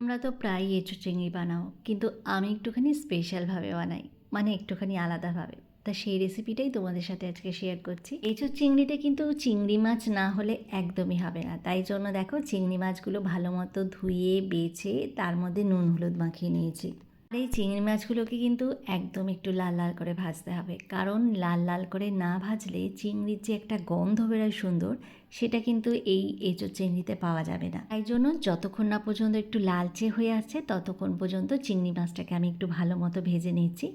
আমরা তো প্রায়ই এঁচো চিংড়ি বানাও, কিন্তু আমি একটুখানি স্পেশালভাবে বানাই মানে একটুখানি আলাদাভাবে তা সেই রেসিপিটাই তোমাদের সাথে আজকে শেয়ার করছি। এঁচো চিংড়িতে কিন্তু চিংড়ি মাছ না হলে একদমই হবে না। তাই জন্য দেখো, চিংড়ি মাছগুলো ভালো মতো ধুয়ে, বেছে, তার মধ্যে নুন হলুদ মাখিয়ে নিয়েছি। আর এই চিংড়ি মাছগুলোকে কিন্তু একদম একটু লাল লাল করে ভাজতে হবে। কারণ লাল লাল করে না ভাজলে চিংড়ির যে একটা গন্ধ বেরোয় সুন্দর, সেটা কিন্তু এই এঁচোর চিংড়িতে পাওয়া যাবে না। তাই জন্য যতক্ষণ না পর্যন্ত একটু লালচে হয়ে আসছে ততক্ষণ পর্যন্ত চিংড়ি মাছটাকে আমি একটু ভালো মতো ভেজে নিচ্ছি।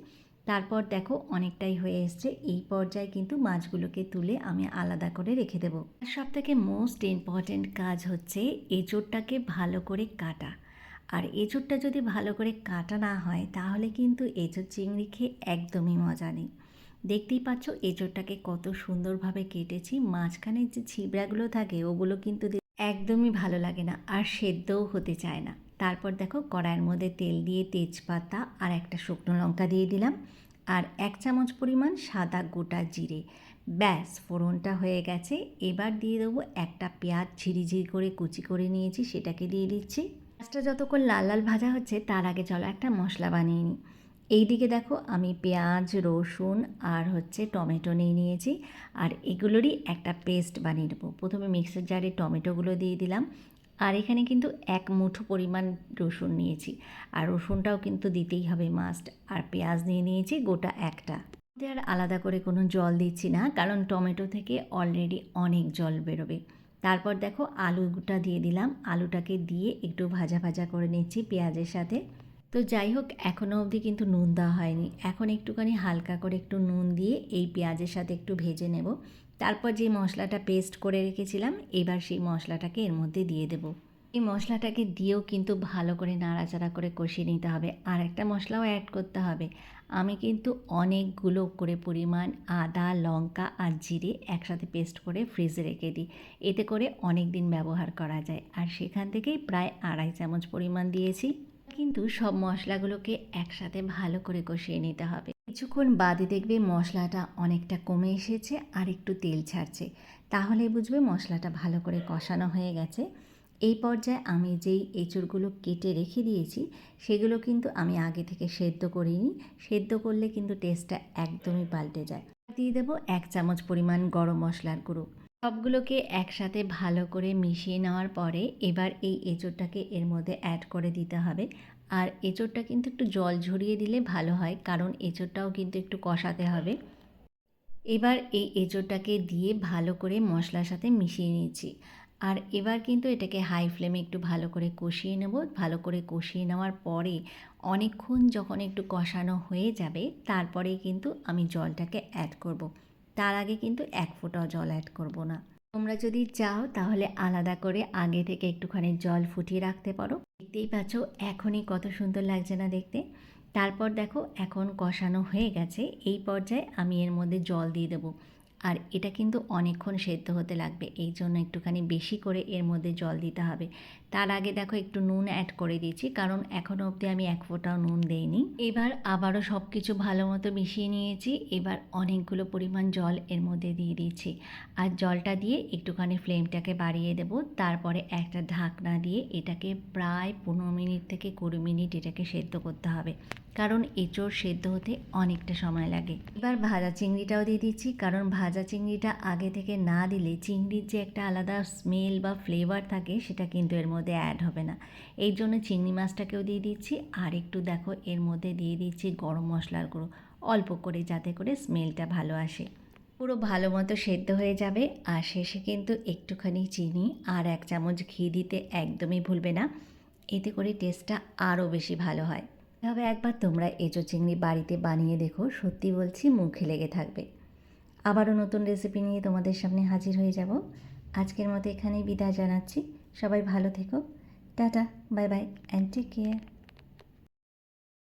তারপর দেখো অনেকটাই হয়ে এসছে, এই পর্যায়ে কিন্তু মাছগুলোকে তুলে আমি আলাদা করে রেখে দেবো। সব থেকে মোস্ট ইম্পর্ট্যান্ট কাজ হচ্ছে এঁচোড়টাকে ভালো করে কাটা। আর এঁচোড়টা যদি ভালো করে কাটা না হয়, তাহলে কিন্তু এঁচোড় চিংড়ি খেয়ে একদমই মজা নেই। দেখতেই পাচ্ছ এঁচোড়টাকে কত সুন্দরভাবে কেটেছি। মাঝখানে যে ছিবড়াগুলো থাকে, ওগুলো কিন্তু একদমই ভালো লাগে না আর সেদ্ধও হতে চায় না। তারপর দেখো কড়াইয়ের মধ্যে তেল দিয়ে তেজপাতা আর একটা শুকনো লঙ্কা দিয়ে দিলাম। আর এক চামচ পরিমাণ সাদা গোটা জিরে। ব্যাস, ফোড়নটা হয়ে গেছে। এবার দিয়ে দেবো একটা পেঁয়াজ ঝিরিঝিরি করে কুচি করে নিয়েছি, সেটাকে দিয়ে দিচ্ছি। পেঁয়াজটা যতক্ষণ লাল লাল ভাজা হচ্ছে, তার আগে চলো একটা মশলা বানিয়ে নিই। এই দিকে দেখো আমি পেঁয়াজ, রসুন আর হচ্ছে টমেটো নিয়ে নিয়েছি। আর এগুলোরই একটা পেস্ট বানিয়ে নেব। প্রথমে মিক্সার জারে টমেটোগুলো দিয়ে দিলাম। আর এখানে কিন্তু এক মুঠো পরিমাণ রসুন নিয়েছি। আর রসুনটাও কিন্তু দিতেই হবে মাস্ট আর পেঁয়াজ নিয়ে নিয়েছি গোটা একটা। আর আলাদা করে কোনো জল দিচ্ছি না, কারণ টমেটো থেকে অলরেডি অনেক জল বেরোবে। তারপর দেখো আলুটা দিয়ে দিলাম। আলুটাকে দিয়ে একটু ভাজা ভাজা করে নিচ্ছি পেঁয়াজের সাথে। তো যাই হোক এখনও অবধি কিন্তু নুন দেওয়া হয়নি। এখন একটুখানি হালকা করে একটু নুন দিয়ে এই পেঁয়াজের সাথে একটু ভেজে নেব। তারপর যে মশলাটা পেস্ট করে রেখেছিলাম, এবার সেই মশলাটাকে এর মধ্যে দিয়ে দেবো। এই মশলাটাকে দিয়েও কিন্তু ভালো করে নাড়াচাড়া করে কষিয়ে নিতে হবে। আর একটা মশলাও অ্যাড করতে হবে। আমি কিন্তু অনেকগুলো করে পরিমাণ আদা, লঙ্কা আর জিরে একসাথে পেস্ট করে ফ্রিজে রেখে দিই। এতে করে অনেক দিন ব্যবহার করা যায়। আর সেখান থেকেই প্রায় আড়াই চামচ পরিমাণ দিয়েছি। কিন্তু সব মশলাগুলোকে একসাথে ভালো করে কষিয়ে নিতে হবে। কিছুক্ষণ বাদে দেখবে মশলাটা অনেকটা কমে এসেছে আর একটু তেল ছাড়ছে। তাহলে বুঝবে মশলাটা ভালো করে কষানো হয়ে গেছে। এই পর্যায়ে আমি যেই এঁচড়গুলো কেটে রেখে দিয়েছি, সেগুলো কিন্তু আমি আগে থেকে সেদ্ধ করিনি। সেদ্ধ করলে কিন্তু টেস্টটা একদমই পাল্টে যায়। দিয়ে দেবো এক চামচ পরিমাণ গরম মশলার গুঁড়ো। সবগুলোকে একসাথে ভালো করে মিশিয়ে নেওয়ার পরে এবার এই এঁচোড়টাকে এর মধ্যে অ্যাড করে দিতে হবে। আর এঁচোড়টা কিন্তু একটু জল ঝরিয়ে দিলে ভালো হয়, কারণ এঁচোড়টাও কিন্তু একটু কষাতে হবে। এবার এই এঁচোড়টাকে দিয়ে ভালো করে মশলার সাথে মিশিয়ে নিয়েছি। আর এবার কিন্তু এটাকে হাই ফ্লেমে একটু ভালো করে কষিয়ে নেব। ভালো করে কষিয়ে নেওয়ার পরে অনেকক্ষণ যখন একটু কষানো হয়ে যাবে, তারপরেই কিন্তু আমি জলটাকে অ্যাড করব। তার আগে কিন্তু এক ফোঁটাও জল অ্যাড করব না। তোমরা যদি চাও তাহলে আলাদা করে আগে থেকে একটুখানি জল ফুটিয়ে রাখতে পারো। দেখতেই পাচ্ছ এখনই কত সুন্দর লাগছে না দেখতে। তারপর দেখো এখন কষানো হয়ে গেছে। এই পর্যায়ে আমি এর মধ্যে জল দিয়ে দেবো। আর এটা কিন্তু অনেকক্ষণ সেদ্ধ হতে লাগবে। এই জন্য একটুখানি বেশি করে এর মধ্যে জল দিতে হবে। তার আগে দেখো একটু নুন অ্যাড করে দিয়েছি, কারণ এখনও অবধি আমি এক ফোঁটাও নুন দেইনি। এবার আবারও সব কিছু ভালো মতো মিশিয়ে নিয়েছি। এবার অনেকগুলো পরিমাণ জল এর মধ্যে দিয়ে দিয়েছি। আর জলটা দিয়ে একটুখানি ফ্লেমটাকে বাড়িয়ে দেব। তারপরে একটা ঢাকনা দিয়ে এটাকে প্রায় পনেরো মিনিট থেকে কুড়ি মিনিট এটাকে সেদ্ধ করতে হবে। কারণ এঁচোড় সেদ্ধ হতে অনেকটা সময় লাগে। এবার ভাজা চিংড়িটাও দিয়ে দিচ্ছি, কারণ ভাজা চিংড়িটা আগে থেকে না দিলে চিংড়ির যে একটা আলাদা স্মেল বা ফ্লেভার থাকে, সেটা কিন্তু এর মধ্যে অ্যাড হবে না। এই জন্য চিংড়ি মাছটাকেও দিয়ে দিচ্ছি, আর একটু দেখো এর মধ্যে দিয়ে দিচ্ছি গরম মশলার গুঁড়ো, অল্প করে যাতে করে স্মেলটা ভালো আসে। পুরো ভালো মতো সেদ্ধ হয়ে যাবে, আর শেষে কিন্তু একটুখানি চিনি আর এক চামচ ঘি দিতে একদমই ভুলবে না। এতে করে টেস্টটা আরও বেশি ভালো হয়। তবে একবার তোমরা এঁচো চিংড়ি বাড়িতে বানিয়ে দেখো, সত্যি বলছি মুখে লেগে থাকবে। আবারও নতুন রেসিপি নিয়ে তোমাদের সামনে হাজির হয়ে যাব। আজকের মতো এখানেই বিদায় জানাচ্ছি। সবাই ভালো থেকো। Tata bye bye and take care